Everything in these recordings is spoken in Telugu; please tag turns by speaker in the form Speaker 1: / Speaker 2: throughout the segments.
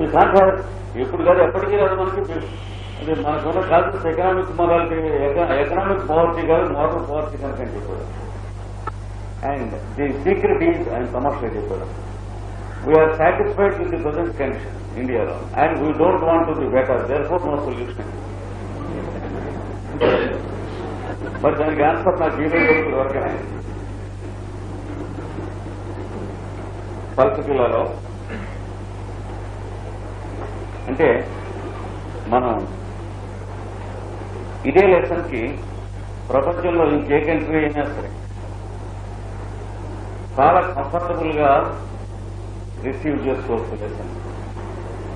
Speaker 1: ఈ కాంట్రాక్ట్ ఎప్పుడు కాదు ఎప్పటికీ కాదు మనకి. అది మనకున్న కాదు ఎకనామిక్ మొరాలిటీ ఎకనామిక్ పవర్టీ కాదు మోరల్ పవర్టీ కనుక అని చెప్పాడు. అండ్ ది సీక్రెట్ ఈజ్ ఆయన తమాషా చెప్పాడు we are satisfied with the present condition ఇండియాలో and we don't want to be better therefore no solution మరి దానికి ఆన్సర్ నాకు జీరో వరకే. పల్స్ జిల్లాలో అంటే మనం ఇదే లెసన్కి ప్రపంచంలో ఇంకే కంట్రీ అయినా సరే చాలా కంఫర్టబుల్గా రిసీవ్ చేసుకోవచ్చు లెసన్.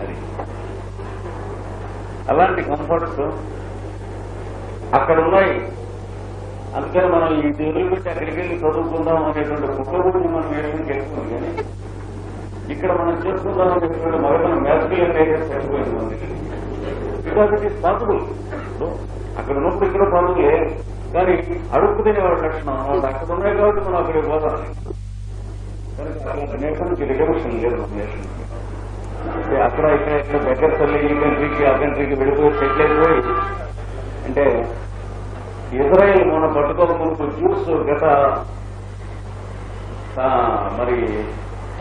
Speaker 1: అది. అలాంటి కంఫర్ట్స్ అక్కడ ఉన్నాయి అందుకని మనం ఈ వదిలిపెట్టి అక్కడికి వెళ్ళి చదువుకుందాం అనేటువంటి కుటుంబం మనం ఏమైనా తెలుసుకుంది కానీ ఇక్కడ మనం చేసుకుందాం అనేటువంటి మొదటి మ్యాథ్స్కిల్ సరిపోయింది బికాస్ ఇట్ ఈస్ పాసిబుల్ అక్కడ ఉన్నప్పుడు ఇక్కడ పనులే కానీ అడుగు తినేవాడు లక్షణం. వాళ్ళు అక్కడ ఉన్నాయి కాబట్టి మనం అక్కడ పోతాం నేషన్కి రిజర్వేషన్ లేదు మన నేషన్కి అంటే అక్కడ ఇక్కడ ఇక్కడ దగ్గర తల్లి ఈ కంట్రీకి ఆ కంట్రీకి వెళ్ళిపోయి సెటిల్ అయిపోయి అంటే ఇజ్రాయెల్ మనం పట్టుకోకముందు జ్యూస్ గత మరి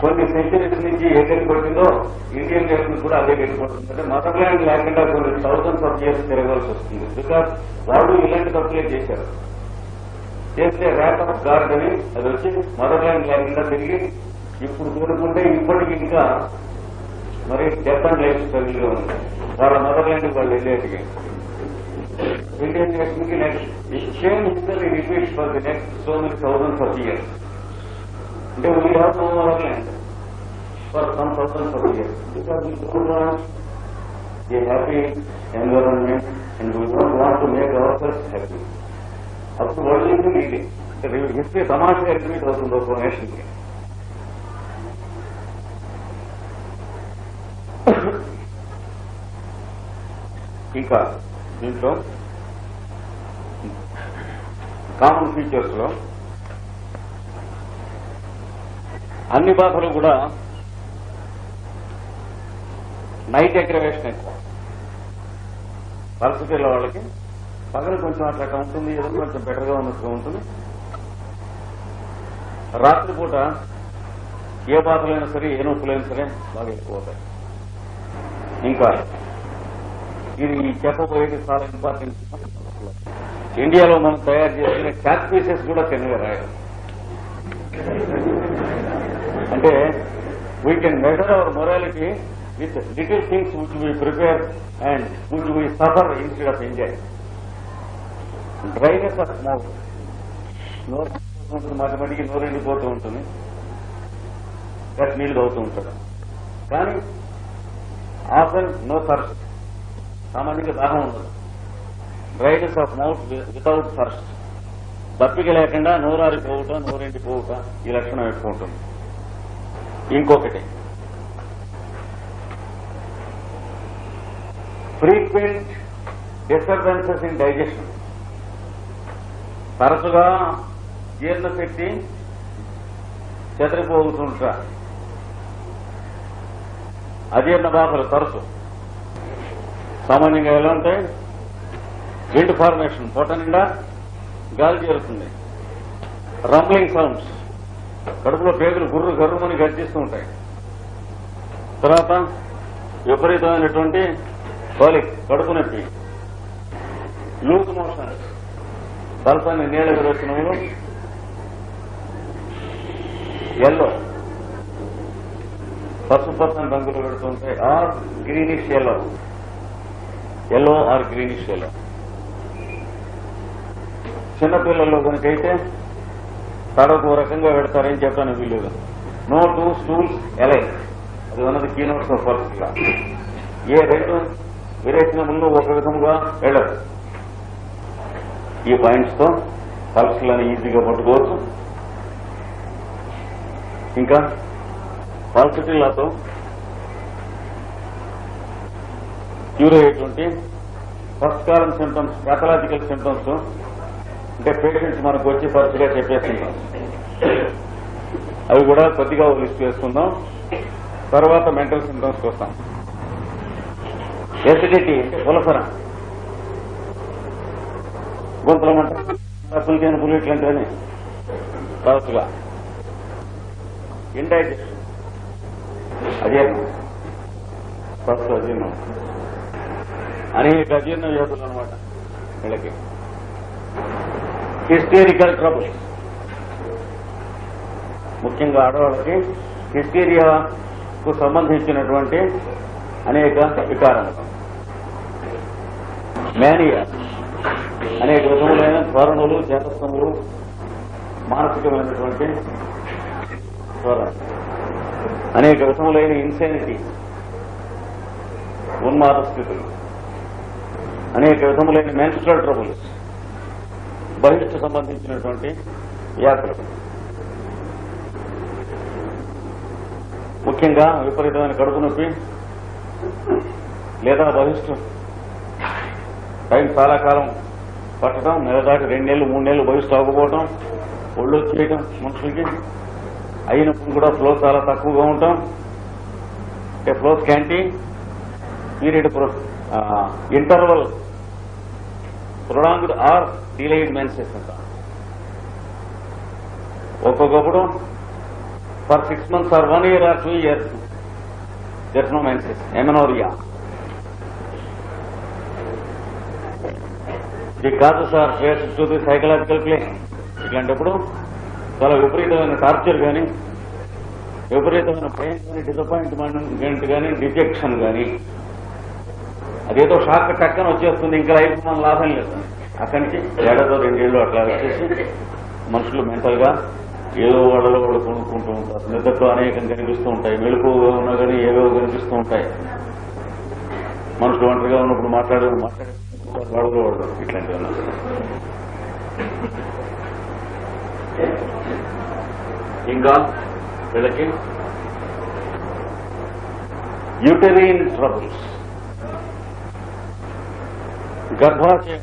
Speaker 1: కొన్ని సెంచరీస్ నుంచి ఏ కొట్టిందో ఇండియన్ నేషన్ కూడా అదే గట్టి అంటే మదర్ ల్యాండ్ లేకుండా కొన్ని థౌసండ్స్ ఆఫ్ ఇయర్స్ తిరగాల్సి వస్తుంది. బికాస్ వాళ్ళు ఇలాంటి తప్పులే చేశారు. చేస్తే ర్యాట్ ఆఫ్ గార్డ్ అని అది వచ్చి మదర్ ల్యాండ్ లేకుండా తిరిగి ఇప్పుడు చూడకుంటే ఇప్పటికి ఇంకా మరి డెత్ అండ్ లైఫ్ స్టైల్ ఉంది. వాళ్ళ మదర్ ల్యాండ్ వాళ్ళు వెళ్ళేటికి Indian నేషన్కి next same history repeat for the next so many thousands of years అంటే we have no motherland for some thousands of years because we don't want a happy environment and we don't want to make our selves happy అప్పుడు వాళ్ళు ఇది హిస్టరీ సమాజంగా రిపీట్ అవుతుంది ఒక నేషన్కి ఇంకా దీంట్లో కామన్ ఫీచర్స్లో అన్ని బాధలు కూడా నైట్ అగ్రవేషన్ ఎక్కువ. పరిస్థితుల్లో వాళ్ళకి పగలు కొంచెం అట్లా ఉంటుంది ఏదో కొంచెం బెటర్గా ఉన్నట్టుగా ఉంటుంది. రాత్రిపూట ఏ బాధలైనా సరే ఏ నొప్పులైనా సరే బాగా ఎక్కువ అవుతాయి. ఇంకా ఇది చెప్పబోయేది చాలా ఇంపార్టెంట్ ఇండియాలో మనం తయారు చేసిన క్యాట్ పీసెస్ కూడా చిన్నగా రాయాలి అంటే we can measure our morality with little things which we prepare and which we suffer instead of enjoy dryness of mouth నోరు ఉంటుంది మాటి నోరు ఎండిపోతూ ఉంటుంది. గట్ నీళ్ళు అవుతూ ఉంటాడు కానీ ఆఫన్ నో థర్స్ట్ సామాన్యంగా దాహం ఉండదు. Dryness of mouth without thirst దప్పిక లేకుండా నోరారిపోవుట నోరెండిపోవుట ఈ లక్షణం ఎక్కువ ఉంటుంది. ఇంకొకటి. ఫ్రీక్వెంట్ డిస్టర్బెన్సెస్ ఇన్ డైజెషన్ తరచుగా జీర్ణశక్తి చెదిరిపోతుంట అజీర్ణ బాధలు తరచు. సామాన్యంగా ఎలా ఉంటాయి? విండ్ ఫార్మేషన్ పొట్ట నిండా గాలి చేరుతుంది. రంబ్లింగ్ సౌండ్స్ కడుపులో పేగులు గుర్రు గర్రుమని గర్జిస్తూ ఉంటాయి. తర్వాత విపరీతమైనటువంటి కోలిక్ కడుపు నొప్పి. లూజ్ మోషన్ బల్పాన్ని నీళ్ళ వచ్చినప్పుడు ఎల్లో. పసుపు పచ్చని రంగులు పెడుతుంటాయి or greenish yellow. Yellow or greenish yellow. చిన్నపిల్లల్లో కనుకైతే తడకు రకంగా పెడతారని చెప్పాను వీళ్ళు నో టూ స్టూల్స్ ఎలై అది ఉన్నది కీనోట్స్ ఆఫ్ ఫస్ట్ ఏ రెండు విరేచనములు ఒక విధముగా వెళ్ళదు. ఈ పాయింట్స్తో పల్స్లను ఈజీగా పట్టుకోవచ్చు. ఇంకా పాల్సిటిల్లాతో క్యూర్ అయ్యేటువంటి ఫస్ట్ కాలం సింటమ్స్ ప్యాథలాజికల్ సింటమ్స్ అంటే పేషెంట్స్ మనకు వచ్చి తరచుగా చెప్పేస్తున్నాం. అవి కూడా కొద్దిగా లిస్ట్ చేసుకుందాం తర్వాత మెంటల్ సింటమ్స్కి చూస్తాం. ఎసిడిటీ అంటే? పులసర గొంతుల పులికైన పులిట్లు అంటే తరచుగా ఇండైజెషన్ అజీర్ణం ఫస్ట్ అజీర్ణం. అనేక అజీర్ణ వ్యాధులు అనమాట వీళ్ళకి. Hysterical trouble. ముఖ్యంగా ఆడవాళ్ళకి హిస్టీరియాకు సంబంధించినటువంటి అనేక వికారములు మేనియా అనేక విధములైన ధోరణులు చేతస్థములు మానసికమైనటువంటి ధోరణ అనేక విధములైన ఇన్సెనిటీ ఉన్మాద స్థితులు. అనేక విధములైన మెన్స్ట్రల్ ట్రబుల్స్ బహిష్టు సంబంధించినటువంటి యాత్రలు ముఖ్యంగా విపరీతమైన కడుపు నొప్పి లేదా బహిష్టు టైం చాలా కాలం పట్టడం నెల దాటి రెండు నెలలు మూడు నెలలు బహిష్టు అవ్వకపోవడం ఒళ్ళు చేయటం మనుషులకి అయినప్పుడు కూడా ఫ్లో చాలా తక్కువగా ఉంటాం అంటే flow scanty period interval prolonged or delayed menses అంటారు ఒక్కొక్కప్పుడు for six months or one year or two years that's no menses amenorrhoea. ఇది కాదు sir face to the psychological plane ఇట్లాంటప్పుడు చాలా విపరీతమైన టార్చర్ కానీ విపరీతమైన పెయిన్ కానీ డిసప్పాయింట్మెంట్ కానీ డిజెక్షన్ కానీ అదేదో షాక్ టక్కన వచ్చేస్తుంది ఇంకా లైఫ్ మన లాభం లేదు. అక్కడి నుంచి ఏడాదో రెండేళ్ళు అట్లా వచ్చేసి మనుషులు మెంటల్గా ఏదో వాళ్ళలో వాళ్ళు కొనుక్కుంటూ ఉంటారు. నిద్రతో అనేకం కనిపిస్తూ ఉంటాయి. మెలుపుగా ఉన్నా కానీ ఏవో కనిపిస్తూ ఉంటాయి. మనుషులు ఒంటరిగా ఉన్నప్పుడు మాట్లాడే మాట్లాడే వాళ్ళలో వాళ్ళు. ఇట్లాంటివి ఇంకా వీళ్ళకి యూటరీన్ ట్రబుల్స్. గర్భాశయ.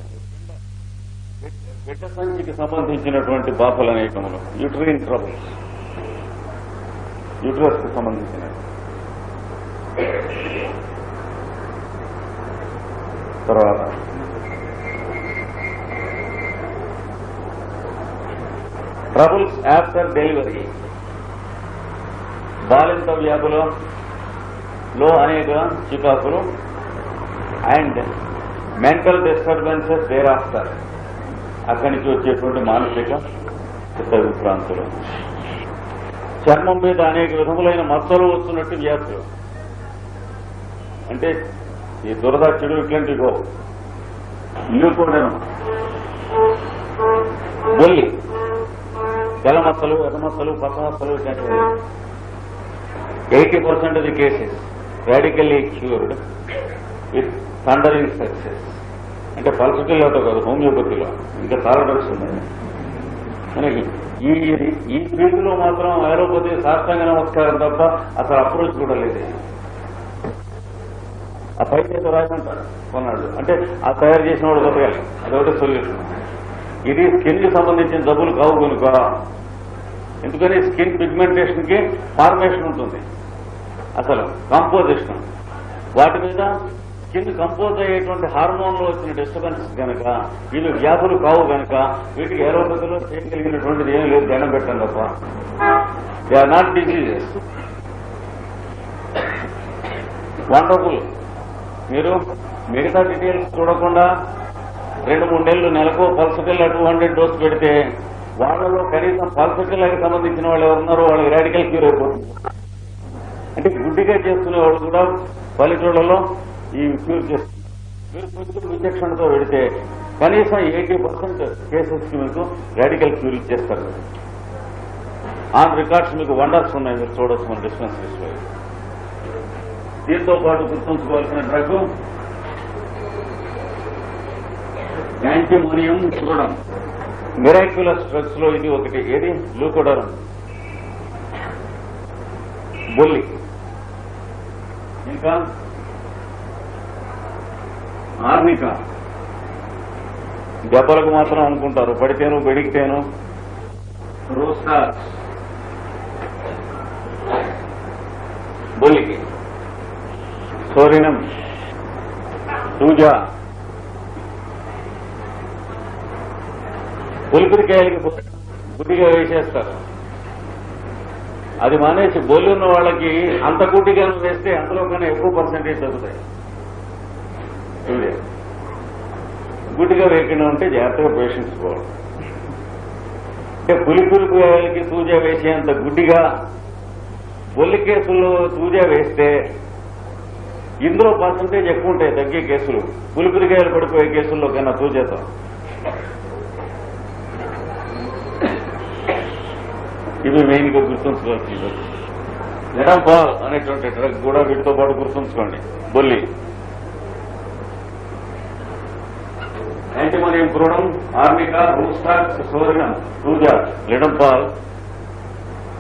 Speaker 1: బిడ్డ సంచికి సంబంధించినటువంటి బాధలు అనేకములు. యూటరీన్ ట్రబుల్స్. యూటరస్కు సంబంధించిన తర్వాత ట్రబుల్స్ ఆఫ్టర్ డెలివరీ. బాలింత వ్యాధులు లో అనేక చికాకులు and mental disturbances thereafter అక్కడి నుంచి వచ్చేటువంటి మానసిక చిత్త విభ్రాంతులు చర్మం మీద అనేక విధములైన మచ్చలు వస్తున్నట్టు వ్యాధులు అంటే ఈ దురద చెడు ఇట్లాంటివి గో ఇల్లు కూడా బొల్లి. తెల్ల మచ్చలు ఎర్ర మచ్చలు పచ్చ మచ్చలు ఇట్లాంటివి. Eighty percent of the cases. Radically cured. With thundering success అంటే పల్సటిల్లోతో కాదు హోమియోపతిలో ఇంకా చాలా డ్రగ్స్ ఉన్నాయి. మనకి ఈ ఈ ఫీల్డ్లో మాత్రం ఐరోపతి సాష్టాంగ నమస్కారం తప్ప అసలు అప్రోచ్ కూడా లేదు. ఆ పై చేత రాయమంటారు కొన్నాడు అంటే ఆ తయారు చేసిన వాడు బతకాలి అదొకటి సొల్యూషన్ ఇది స్కిన్కి సంబంధించిన జబ్బులు కావు కనుక. ఎందుకని? స్కిన్ పిగ్మెంటేషన్కి ఫార్మేషన్ ఉంటుంది. అసలు కాంపోజిషన్ వాటి మీద స్కిన్ కంపోజ్ అయ్యేటువంటి హార్మోన్లో వచ్చిన డిస్టర్బెన్స్ కనుక వీళ్ళు వ్యాధులు కావు కనుక వీటికి ఏరోపతిలో చేయగలిగినటువంటిది ఏం లేదు దండం పెట్టండి తప్ప. They are not diseases wonderful మీరు మిగతా డీటెయిల్స్ చూడకుండా రెండు మూడు నెలలు నెలకు పల్సటిల్ టూ హండ్రెడ్ డోస్ పెడితే వాళ్ళలో కనీసం పల్సటిల్కి సంబంధించిన వాళ్ళు ఎవరున్నారో వాళ్ళకి రాడికల్ క్యూర్ అయిపోతుంది. అంటే గుడ్డిగా చేస్తున్న వాళ్ళు కూడా పల్లెటూళ్ళలో ఈ క్యూర్ చేస్తుంది. మీరు కొంచెం ఇంజక్షన్తో పెడితే కనీసం ఎయిటీ పర్సెంట్ కేసెస్ మీకు రాడికల్ క్యూర్ ఇచ్చేస్తారు. ఆన్ రికార్డ్స్ మీకు వండర్స్ ఉన్నాయి. మీరు చూడొచ్చు మన డిస్పెన్సరీస్ దీంతో పాటు గుర్తుంచుకోవాల్సిన డ్రగ్ యాంటీమోనియం చూడడం మిరాక్యులస్ డ్రగ్స్లో ఇది ఒకటి. ఏది? లూకోడరం బొల్లి. ఇంకా ఆర్నిక దెబ్బలకు మాత్రం అనుకుంటారు. పడితేను రోస్టార్. బొల్లికి. సోరినం. పూజ. పులిపిరికాయలకి గుడ్డిగా వేసేస్తారు. అది మానేసి బొల్లి ఉన్న వాళ్ళకి అంత గుడ్డిగా వేస్తే అందులో కన్నా ఎక్కువ పర్సెంటేజ్ తగ్గుతాయి చూడే గుడ్డిగా వేయకుండా ఉంటే జాగ్రత్తగా పేషెంట్స్ పోవాలి అంటే పులిపిరికాయలకి తూజ వేసేంత గుడ్డిగా బొల్లి కేసుల్లో సూజ వేస్తే ఇందులో పర్సంటేజ్ ఎక్కువ ఉంటాయి తగ్గే కేసులు. పులిపిరికాయలు పడిపోయే కేసుల్లో కన్నా తూజేతో ఇవి మెయిన్గా గుర్తుంచుకోవాల్సింది. ఎడంపాల్ అనేటువంటి డ్రగ్ కూడా వీటితో పాటు గుర్తుంచుకోండి. బొల్లి. Antimonium crudum arnica rhus tox psorinum thuja ledum pal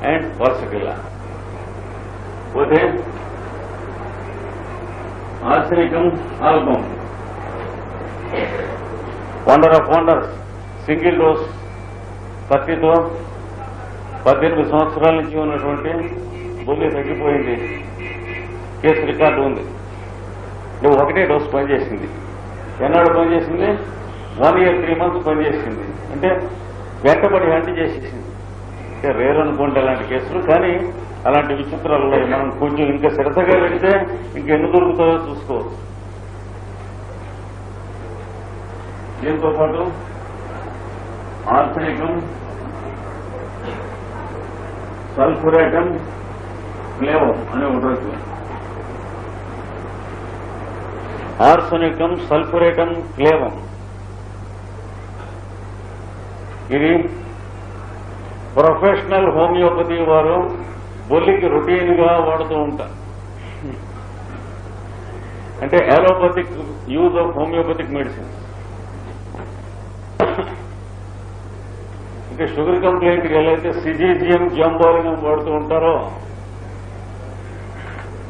Speaker 1: and వర్సకిల్లా. పోతే arsenicum album wonder of wonders single dose పత్తితో పద్దెనిమిది సంవత్సరాల నుంచి ఉన్నటువంటి బొల్లి తగ్గిపోయింది. కేసు రికార్డు ఉంది. నువ్వు ఒకటే డోస్ పనిచేసింది. ఎన్నాడు పనిచేసింది? వన్ ఇయర్ త్రీ మంత్స్ పనిచేసింది అంటే వెంటబడి హంటి చేసేసింది. అంటే రేర్ అనుకోండి అలాంటి కేసులు కానీ అలాంటి విచిత్రాలలో మనం కొంచెం ఇంకా శ్రద్ధగా పెడితే ఇంకెన్ని దొరుకుతాయో చూసుకోవచ్చు. దీంతో పాటు ఆర్సనికం సల్ఫురేటం ఫ్లేవర్ అనే ఒక ఆర్సనికం సల్ఫురేటం క్లేవం. ఇది ప్రొఫెషనల్ హోమియోపతి వారు బొల్లికి రొటీన్గా వాడుతూ ఉంటారు. అంటే allopathic use of homeopathic medicine ఇంకా షుగర్ కంప్లైంట్ ఎలా అయితే సిజీజియం జంబోలినం వాడుతూ ఉంటారో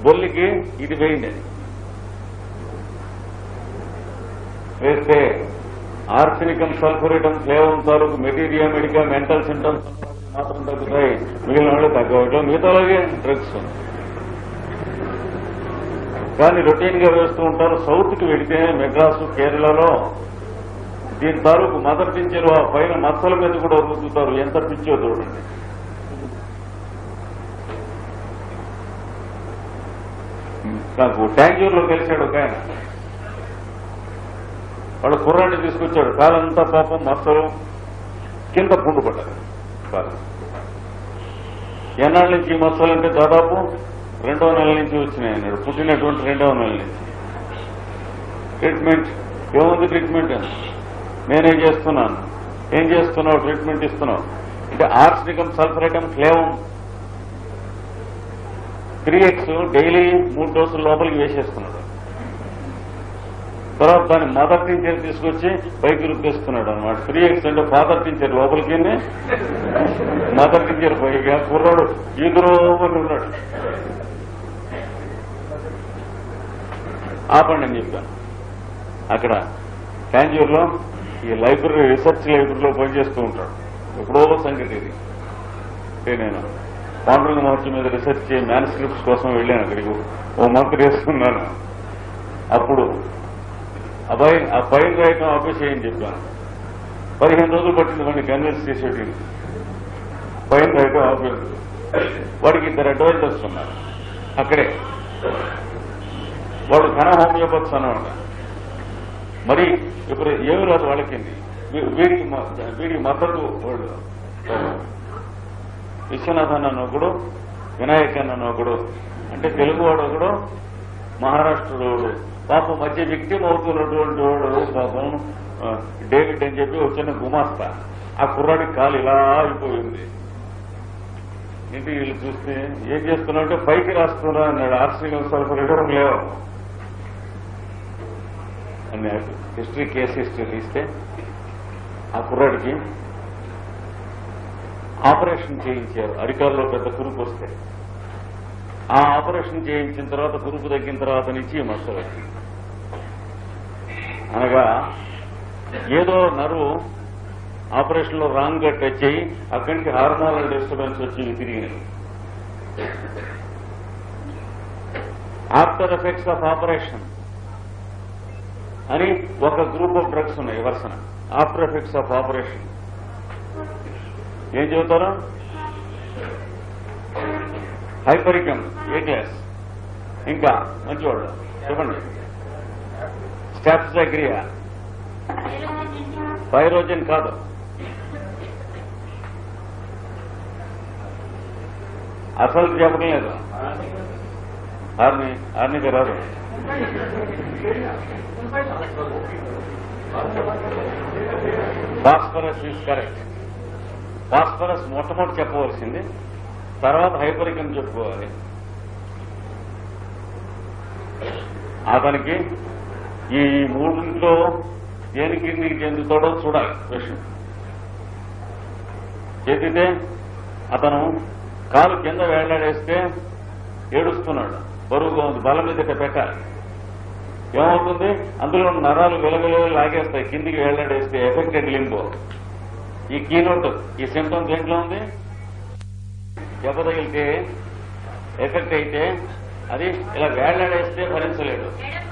Speaker 1: బొల్లికి ఇది వేయండి. వేస్తే ఆర్సనికం సల్ఫురేటం ఫ్లేవం తాలూకు మెటీరియా మెడికా మెంటల్ సింటమ్స్ మాత్రం తగ్గుతాయి. మిగిలిన వాళ్ళు తగ్గవటం. మిగతాలాగే డ్రగ్స్ కానీ రొటీన్గా వేస్తూ ఉంటారు. సౌత్కి వెళితే మెడ్రాస్ కేరళలో దీని తాలూకు మదర్ పింఛరు ఆ పైన మచ్చల మీద కూడా రుద్దుతారు. ఎంత పిచ్చో చూడండి. నాకు ట్యాంగ్యూర్లో కలిశాడు ఒక ఆయన. వాడు కుర్రాన్ని తీసుకొచ్చాడు. కాలంతా పాపం మొత్తం కింద పుండు పడ్డారు కాలం. ఎన్నాళ్ళ నుంచి ఈ మచ్చలు అంటే దాదాపు రెండవ నెల నుంచి వచ్చినాయి అన్నాడు పుట్టినటువంటి రెండవ నెల నుంచి. ట్రీట్మెంట్. ఏముంది ట్రీట్మెంట్? నేనేం చేస్తున్నాను. ఏం చేస్తున్నావు? ట్రీట్మెంట్ ఇస్తున్నావు. అంటే ఆర్సనికం సల్ఫరేటం క్లేవం. త్రీ ఎక్స్ డైలీ మూడు డోసులు లోపలికి వేసేస్తున్నాడు. తర్వాత దాన్ని మదర్ టీచర్ తీసుకొచ్చి పైకి రుద్దేస్తున్నాడు అనమాట త్రీ ఎక్స్ అంటే ఫాదర్ టీచర్ లోపలికి మదర్ టీచర్ పైగా కుర్రాడు ఈదురో ఉన్నాడు. ఆపండి అని అక్కడ టాంజూర్లో ఈ లైబ్రరీ రీసెర్చ్ లైబ్రరీలో పనిచేస్తూ ఉంటాడు. ఎప్పుడో సంగతి ఇది. నేను పాండురంగ మహర్షి మీద రీసెర్చ్ మ్యానుస్క్రిప్ట్స్ కోసం వెళ్ళాను అక్కడికి. ఓ మంత్ వేసుకున్నాను. అప్పుడు అబ్బాయి ఆ ఫైల్ రాయటం ఆపేసేయని చెప్పాను. పదిహేను రోజులు పట్టింది వాడిని కన్విన్స్ చేసేటి ఫైల్ రాయటం ఆపేది వాడికి ఇద్దరు అడ్వైజర్స్ ఉన్నారు. అక్కడే. వాడు ఘన హోమియోపత్స్ అనమాట మరి ఇప్పుడు ఏమి రాదు వాళ్ళకి వీడికి వీడికి మద్దతు వాళ్ళు. విశ్వనాథన్ అన్న ఒకడు వినాయక్ అన్న ఒకడు అంటే తెలుగువాడు ఒకడు మహారాష్ట్రలో పాపం మధ్య విక్టిమ్ అవుతున్నటువంటి వాడు పాపం డేవిడ్ అని చెప్పి వచ్చిన గుమాస్తా. ఆ కుర్రాడికి కాలు ఇలా అయిపోయింది. ఇంటి వీళ్ళు చూస్తే ఏం చేస్తున్నాడంటే పైకి రాస్తున్నా అన్నాడు. ఆర్సీఎం సల్ఫర్ లేవు. అన్నాడు హిస్టరీ కేసు హిస్టరీ తీస్తే ఆ కుర్రాడికి ఆపరేషన్ చేయించారు. అరికాల్లో పెద్ద కురుపు వస్తే. ఆ ఆపరేషన్ చేయించిన తర్వాత కురుపు తగ్గిన తర్వాత నుంచి ఈ వచ్చింది. అనగా ఏదో నరువు ఆపరేషన్లో రాంగ్గా టచ్ అయ్యి అక్కడి నుంచి హార్మోనల్ డిస్టర్బెన్స్ వచ్చి ఇవి తిరిగినాయి ఆఫ్టర్ ఎఫెక్ట్స్ ఆఫ్ ఆపరేషన్ అని ఒక గ్రూప్ ఆఫ్ డ్రగ్స్ ఉన్నాయి వరుసన. ఆఫ్టర్ ఎఫెక్ట్స్ ఆఫ్ ఆపరేషన్ ఏం చెబుతారు? హైపరికమ్ ఏ క్లాస్ ఇంకా మంచివాళ్ళు. చెప్పండి. స్టాప్స్ అగ్రియా పైరోజన్ కాదు. అసలు చెప్పడం లేదు. ఆర్ని ఆర్నికి రాదు. Phosphorus is correct. ఫాస్ఫరస్ మొట్టమొదటి చెప్పవలసింది. తర్వాత హైపరికం చెప్పుకోవాలి. అతనికి ఈ మూడింట్లో దేనికి నీకు చెందుతాడో చూడాలి విషయం. చెందితే అతను కాలు కింద వేలాడేస్తే ఏడుస్తున్నాడు. బరువుగా ఉంది బలం మీద పెట్టాలి. ఏమవుతుంది? అందులో ఉన్న నరాలు విలవిల లాగేస్తాయి కిందికి వేలాడేస్తే ఎఫెక్టెడ్ లింబో? ఈ కీనోట్ ఈ సింటమ్స్ దేంట్లో ఉంది? దెబ్బ తగిలితే ఎఫెక్ట్ అయితే అది ఇలా వేలాడేస్తే భరించలేడు.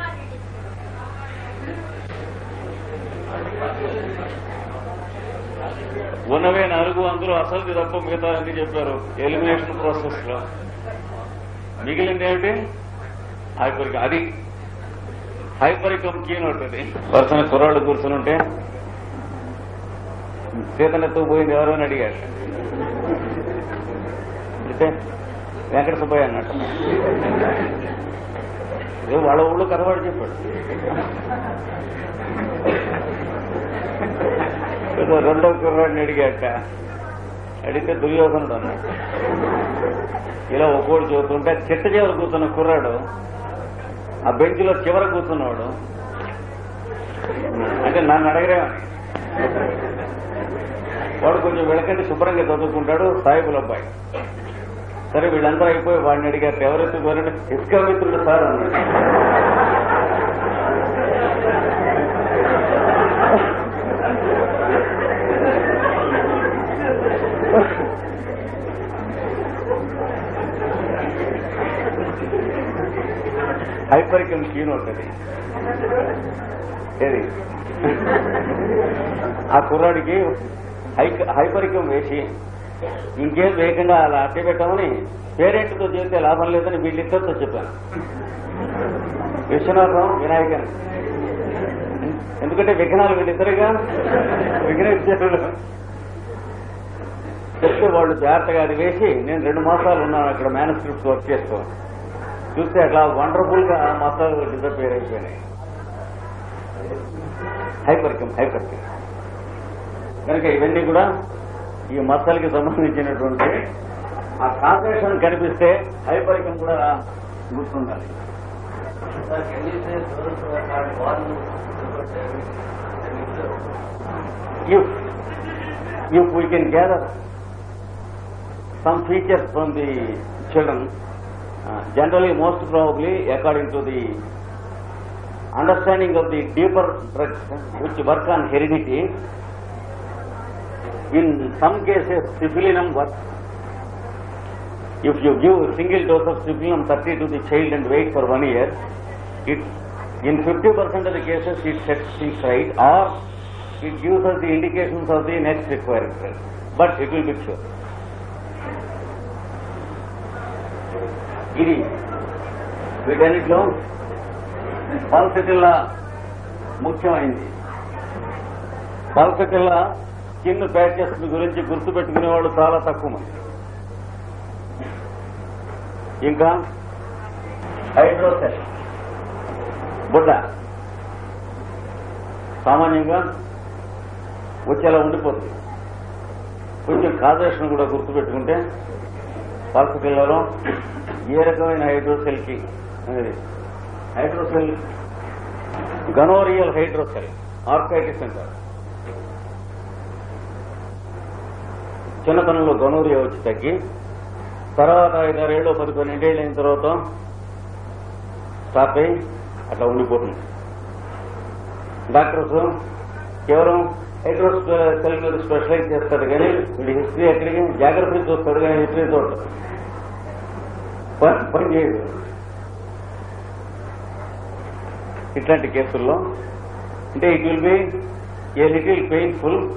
Speaker 1: ఉన్నవే నాలుగు అందులో అసలు తప్ప మిగతా అని చెప్పారు? ఎలిమినేషన్ ప్రాసెస్లో మిగిలింది ఏమిటి? హైపరిక అది హైపరికం కీన్ ఉంటుంది. పర్సన కుర్రాళ్ళు కూర్చుని ఉంటే సీతనెత్తు పోయింది ఎవరు అని అడిగాడు అంటే వెంకట సుబ్బయ్య అన్నట్టు వాళ్ళ ఊళ్ళో కథవాడు చెప్పాడు. ఏదో రెండో కుర్రాడిని అడిగాట అడిగితే దుర్యోధనుడు అన్నాడు. ఇలా ఒక్కోడు చూస్తుంటే చిట్ట చివరి కూర్చున్న కుర్రాడు ఆ బెంచ్లో చివర కూర్చున్నవాడు అంటే నన్ను అడగరేమని వాడు కొంచెం వెళ్ళకండి శుభ్రంగా చదువుకుంటాడు సాయిబుల అబ్బాయి. సరే వీళ్ళందరూ అయిపోయి వాడిని అడిగారు ఎవరైతే ఇసుక మిత్రుడు సార్ అన్నాడు. హైపరికం కీనోట్ ఉంటుంది ఏది? ఆ కుర్రాడికి హైపరికం వేసి ఇంకేం వేగంగా అలా అట్టి పెట్టామని పేరెంట్తో చేస్తే లాభం లేదని వీళ్ళిద్దరితో చెప్పాను. విశ్వనాథం వినాయకన్. ఎందుకంటే విఘ్నాలు వీళ్ళిద్దరుగా విఘ్నేశ్వరుడు చెప్తే వాళ్ళు జాగ్రత్తగా అది వేసి నేను రెండు మాసాలు ఉన్నాను అక్కడ మేనస్క్రిప్ట్స్ వర్క్ చేసుకోవాలి. చూస్తే అట్లా వండర్ఫుల్గా మొత్తం డిసపేర్ అయిపోయినాయి హైపర్కం హైపర్కం కనుక ఇవన్నీ కూడా ఈ మసాలకి సంబంధించినటువంటి ఆ కాన్సన్ట్రేషన్ కనిపిస్తే హైపరికం కూడా గుర్తుండాలి. If if we can gather some features from the children generally most probably according to the understanding of the deeper drugs uh, which work on heredity, in some cases syphilinum works. If you give a single dose of syphilinum 30 to the child and wait for one year, it in 50% of the cases it sets things right or it gives us the indications of the next required drug. But it will be sure. ఇది వీటన్నిటిలో పల్సటిల్లా ముఖ్యమైంది. పల్సటిల్లా స్కిన్ ప్యాచెస్ గురించి గుర్తుపెట్టుకునే వాళ్ళు చాలా తక్కువ మంది. ఇంకా హైడ్రోసెల్ బుడ్డ. సామాన్యంగా వచ్చేలా ఉండిపోతుంది. కొంచెం కాజేషన్ కూడా గుర్తుపెట్టుకుంటే పాలసపిల్లలో ఏ రకమైన హైడ్రోసెల్కి? అనేది హైడ్రోసెల్? గనోరియల్ హైడ్రోసెల్ ఆర్థైటిస్ అంటారు. చిన్నతనంలో గనోరియా వచ్చి తగ్గి తర్వాత ఐదారేళ్ళు పది పన్నెండేళ్ళు అయిన తర్వాత స్టాప్ అయి అట్లా ఉండిపోతుంది. డాక్టర్స్ కేవలం హైడ్రోస్ తెలుగు స్పెషలైజ్ చేస్తాడు కానీ వీడి హిస్టరీ ఎక్కడికి జాగ్రత్త చూస్తాడు కానీ హిస్టరీ చూడదు పని- పని చేయదు ఇట్లాంటి కేసుల్లో అంటే it will be a little painful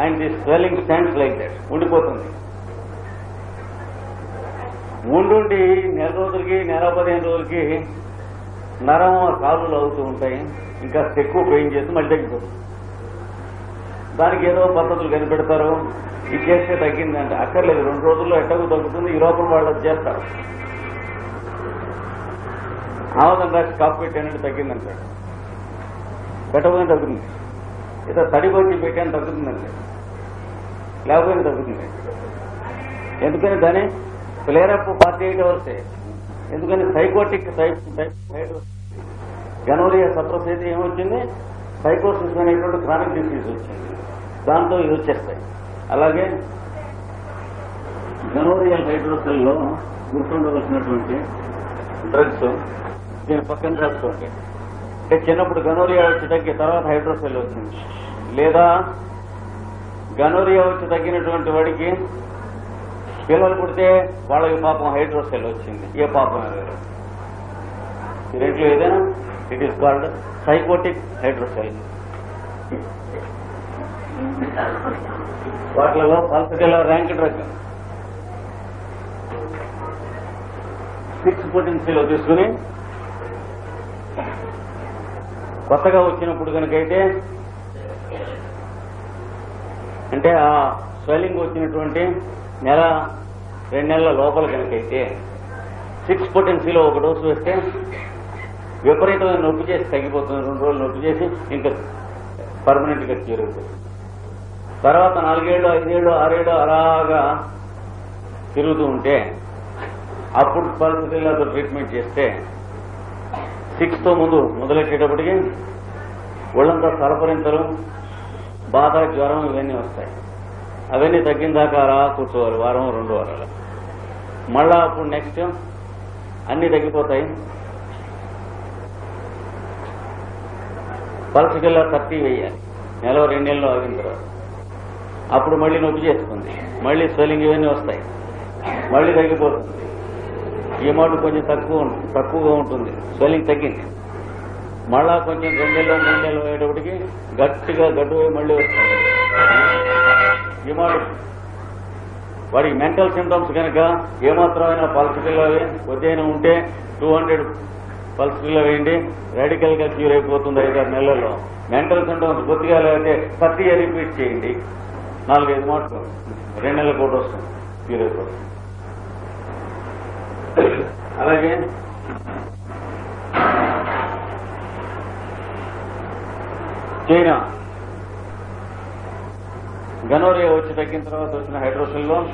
Speaker 1: and the swelling stands like that ఉండిపోతుంది. ఉండుండి నెల రోజులకి నెల పదిహేను రోజులకి నరం కాలులు అవుతూ ఉంటాయి. ఇంకా ఎక్కువ పెయిన్ చేసి మళ్ళీ తగ్గిపోతుంది. దానికి ఏదో పద్ధతులు కనిపెడతారు. ఈ కేసే తగ్గిందంటే అక్కర్లేదు. రెండు రోజుల్లో ఎట్టకు తగ్గుతుంది. ఈ లోపల వాళ్ళు చేస్తారు. ఆవదం రాసి కాపు పెట్టానంటే తగ్గిందంటాడు పెట్టకపోయినా తగ్గుతుంది. ఏదో తడి కొట్టి పెట్టాను తగ్గుతుందండి లేకపోయినా తగ్గుతుంది ఎందుకని దాని ఫ్లేరప్ ఫార్టీ ఎయిట్ అవర్సే ఎందుకని sycotic type type gonorrhoea suppress అయితే ఏమొచ్చింది? సైకోసిస్ అనేటువంటి క్రానిక్ డిసీజ్ వచ్చింది దాంతో యూజ్ చేస్తాయి. అలాగే గనోరియల్ హైడ్రోసెల్లో గుర్తుండవలసినటువంటి డ్రగ్స్ దీని పక్కన రాసుకోండి. అంటే చిన్నప్పుడు గనోరియా వచ్చి తగ్గి తర్వాత హైడ్రోసెల్ వచ్చింది. లేదా గనోరియా వచ్చి తగ్గినటువంటి వాడికి పిల్లలు పుడితే వాళ్ళకి పాపం హైడ్రోసెల్ వచ్చింది. ఏ పాపం ఈ రెంట్లో ఏదైనా it is called sycotic hydrocele వాటిలో పల్సటిలో ర్యాంక్ డ్రగ్ సిక్స్ పొటెన్సీలో తీసుకుని కొత్తగా వచ్చినప్పుడు కనుకైతే అంటే ఆ స్వెల్లింగ్ వచ్చినటువంటి నెల రెండు నెలల లోపల కనుకైతే సిక్స్ పొటెన్సీలో ఒక డోసు వేస్తే విపరీతమైన నొప్పి చేసి తగ్గిపోతుంది. రెండు రోజులు నొప్పి చేసి ఇంకా పర్మనెంట్గా క్యూర్ అవుతుంది. తర్వాత నాలుగేళ్ళు ఐదేళ్ళు ఆరేళ్ళు అలాగా తిరుగుతూ ఉంటే అప్పుడు పరిస్థితుల్లో ట్రీట్మెంట్ చేస్తే సిక్స్తో ముందు మొదలెట్టేటప్పటికి ఒళ్ళంతా సలపరింతలు బాధ జ్వరం ఇవన్నీ వస్తాయి. అవన్నీ తగ్గిన దాకా అలా కూర్చోవాలి వారం రెండు వారాలు. మళ్ళా అప్పుడు నెక్స్ట్ అన్ని తగ్గిపోతాయి. పల్సకెల్లా థర్టీ వేయాలి. నెల రెండు నెలలు ఆగిన తర్వాత. అప్పుడు మళ్ళీ నొప్పి చేస్తుంది. మళ్ళీ స్వెల్లింగ్ ఇవన్నీ వస్తాయి. మళ్ళీ తగ్గిపోతుంది. ఈ మాట కొంచెం తక్కువ తక్కువగా ఉంటుంది. స్వెల్లింగ్ తగ్గింది. మళ్ళా కొంచెం రెండు నెలలు మూడు నెలలు అయ్యేటప్పటికి గట్టిగా గడ్డు మళ్ళీ వస్తుంది. ఈ మాట వాడికి మెంటల్ సిమ్టమ్స్ కనుక ఏమాత్రమైన పల్సటిలో ఉదయం ఉంటే టూ హండ్రెడ్ పల్సటిలో వేయండి రాడికల్గా క్యూర్ అయిపోతుంది ఐదారు నెలల్లో. మెంటల్ సిమ్టమ్స్ బొత్తిగా లేకపోతే ప్రతి రిపీట్ చేయండి. నాలుగైదు మాటలు. రెండు నెలల కోటి వస్తుంది. క్యూర్ అలాగే చైనా. గనోరియా వచ్చి తగ్గిన తర్వాత వచ్చిన హైడ్రోసిల్లో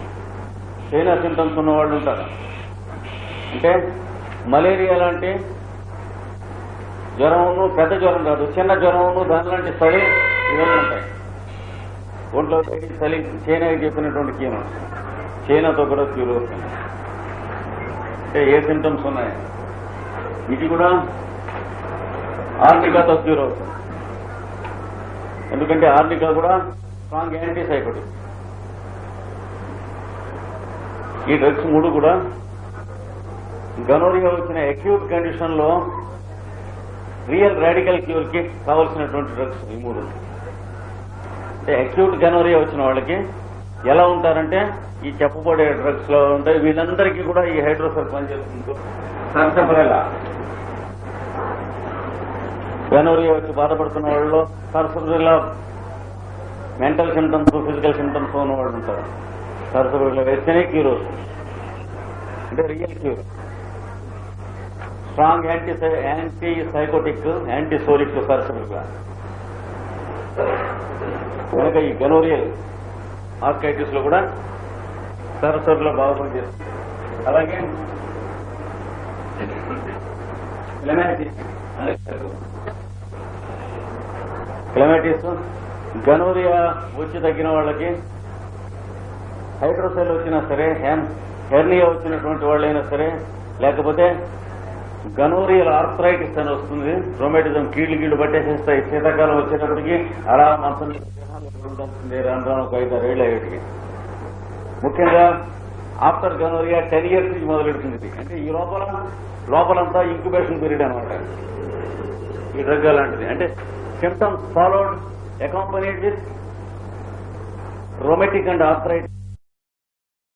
Speaker 1: చైనా సింటమ్స్ ఉన్న వాళ్ళు ఉంటారు. అంటే మలేరియా లాంటి జ్వరమును పెద్ద జ్వరం కాదు చిన్న జ్వరమును దాని లాంటి చలి ఇవన్నీ ఉంటాయి. ఒంట్లో చలి చైనా చెప్పినటువంటి కీమ చైనాతో కూడా క్యూర్ అవుతుంది అంటే ఏ సింటమ్స్ ఉన్నాయి? ఇది కూడా ఆర్నికాతో క్యూర్ అవుతుంది ఎందుకంటే ఆర్నికా కూడా స్ట్రాంగ్ యాంటీ సైకోటిక్ ఈ డ్రగ్స్ మూడు కూడా గనోరియా వచ్చిన అక్యూట్ కండిషన్లో రియల్ రాడికల్ క్యూర్కి కావలసినటువంటి డ్రగ్స్ ఈ మూడు. అక్యూట్ గనోరియా వచ్చిన వాళ్ళకి ఎలా ఉంటారంటే ఈ చెప్పబడే డ్రగ్స్లో ఉంటాయి. వీళ్ళందరికీ కూడా ఈ హైడ్రోసర్ పనిచేస్తుంది సరసపడేలా గనోరియా వచ్చి బాధపడుతున్న వాళ్ళు సరసపడేలా మెంటల్ సిమ్టమ్స్ ఫిజికల్ సిమ్టమ్స్ ఉన్న వాళ్ళు ఉంటారు. సరసపడేలా వేస్తేనే క్యూర్ అంటే real cure strong anti anti sycotic anti psoric సరసపడేలా కనుక ఈ గనోరియల్ ఆర్కైటిస్లో కూడా సరసరిలో బాగా పనిచేస్తుంది అలాగే క్లెమాటిస్. గనోరియా వచ్చి తగ్గిన వాళ్ళకి హైడ్రోసెల్ వచ్చినా సరే హెర్నియా వచ్చినటువంటి వాళ్ళైనా సరే లేకపోతే గనోరియల్ ఆర్థరైటిస్ అని వస్తుంది. రొమాటిజం కీళ్ళు కీళ్ళు పట్టేసేస్తాయి. శీతాకాలం వచ్చేటప్పటికి అలా మంచం మీద రాను రాను ఒక ఐదు ఏళ్ళు అయ్యేటికి ముఖ్యంగా ఆఫ్టర్ గనోరియా టెన్ ఇయర్స్ నుంచి మొదలెడుతుంది. అంటే ఈ లోపల లోపలంతా ఇంక్యుబేషన్ పీరియడ్ అనమాట ఈ డ్రగ్ అలాంటిది అంటే symptoms followed accompanied with and and